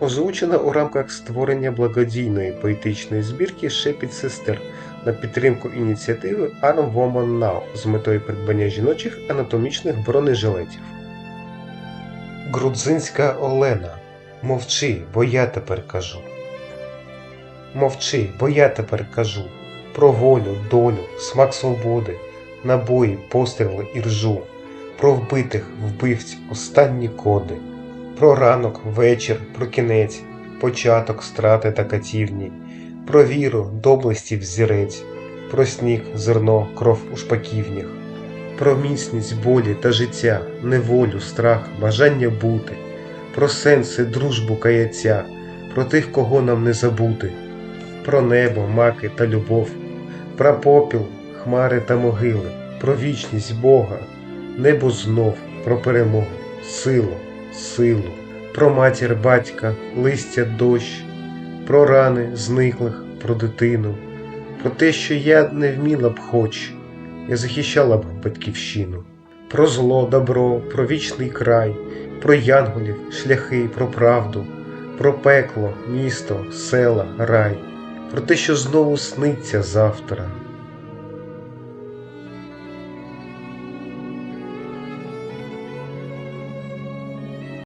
озвучена у рамках створення благодійної поетичної збірки Шепіт сестер на підтримку ініціативи Arm Woman Now з метою придбання жіночих анатомічних бронежилетів. Грудзинська Олена. Мовчи, бо я тепер кажу. Мовчи, бо я тепер кажу про волю, долю, смак свободи, набої, постріли і ржу, про вбитих вбивць останні коди, про ранок, вечір, про кінець, початок страти та катівні, про віру, доблесті взірець, про сніг, зерно, кров у шпаківнях, про міцність болі та життя, неволю, страх, бажання бути, про сенси, дружбу, каяття, про тих, кого нам не забути, про небо, маки та любов, про попіл, хмари та могили, про вічність Бога, небо знов, про перемогу, силу, силу, про матір батька, листя дощ, про рани зниклих, про дитину, про те, що я не вміла б хоч, я захищала б батьківщину, про зло, добро, про вічний край, про янголів, шляхи, про правду, про пекло, місто, села, рай, про те, що знову сниться завтра,